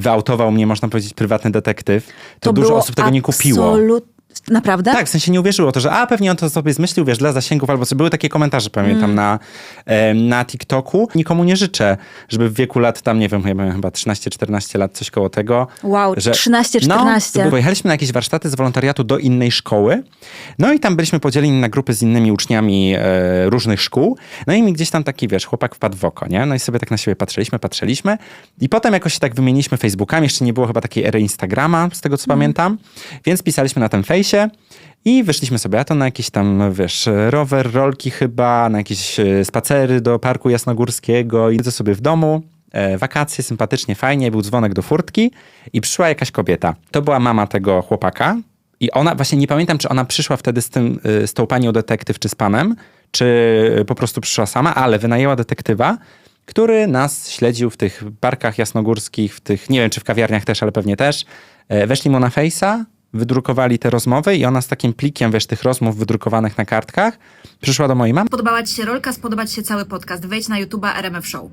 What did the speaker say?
wyautował mnie, można powiedzieć, prywatny detektyw, to, dużo było osób tego nie kupiło. absolut- Naprawdę? Tak, w sensie nie uwierzyło to, że a pewnie on to sobie zmyślił, wiesz, dla zasięgów, albo co. Były takie komentarze, pamiętam, Mm. na, na TikToku. Nikomu nie życzę, żeby w wieku lat tam, nie wiem, ja miałem chyba 13-14 lat, coś koło tego. Wow, 13-14. No, pojechaliśmy na jakieś warsztaty z wolontariatu do innej szkoły, no i tam byliśmy podzieleni na grupy z innymi uczniami e, różnych szkół, no i mi gdzieś tam taki, wiesz, chłopak wpadł w oko, nie? No i sobie tak na siebie patrzyliśmy, patrzyliśmy i potem jakoś się tak wymieniliśmy Facebookami, jeszcze nie było chyba takiej ery Instagrama, z tego co pamiętam, więc pisaliśmy na tym fejsie i wyszliśmy sobie, a to na jakiś tam, wiesz, rower, rolki chyba, na jakieś e, spacery do Parku Jasnogórskiego i to sobie w domu. E, wakacje, sympatycznie, fajnie, był dzwonek do furtki i przyszła jakaś kobieta. To była mama tego chłopaka i ona, właśnie nie pamiętam, czy ona przyszła wtedy z, tym, y, z tą panią detektyw czy z panem, czy po prostu przyszła sama, ale wynajęła detektywa, który nas śledził w tych parkach jasnogórskich, w tych, nie wiem czy w kawiarniach też, ale pewnie też. E, Weszli mu na fejsa, wydrukowali te rozmowy i ona z takim plikiem, wiesz, tych rozmów wydrukowanych na kartkach, przyszła do mojej mamy. Podobała Ci się rolka, spodobać się cały podcast. Wejdź na YouTube'a RMF Show.